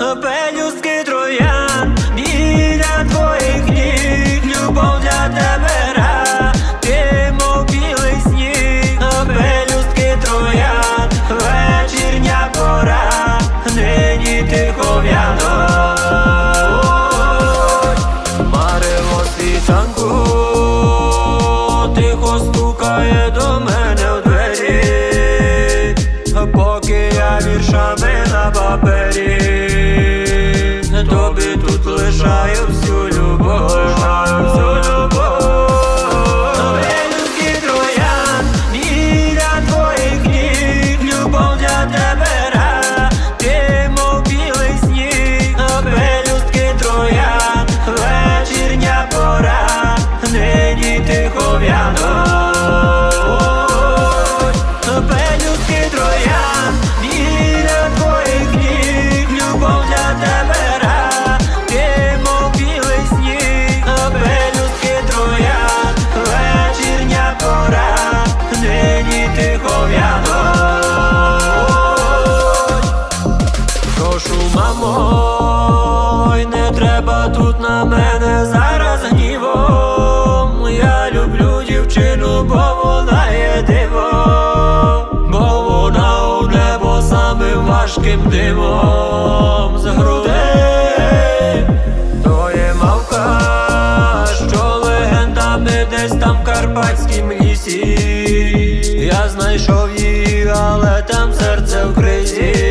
пелюстки троян біля твоїх ніг, любов для тебе ра, ти білий сніг, пелюстки троян, вечірня пора, нині тихо в'януть. Марево світанку, тихо стукає до мене в двері, поки я віршами на папері, тут лишаю всю тут на мене зараз гнівом. Я люблю дівчину, бо вона є диво, бо вона у небо самим важким димом з грудей. То є мавка, що легендами десь там в карпатськім лісі. Я знайшов її, але там серце в кризі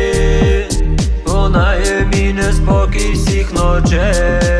спокій всіх ночей.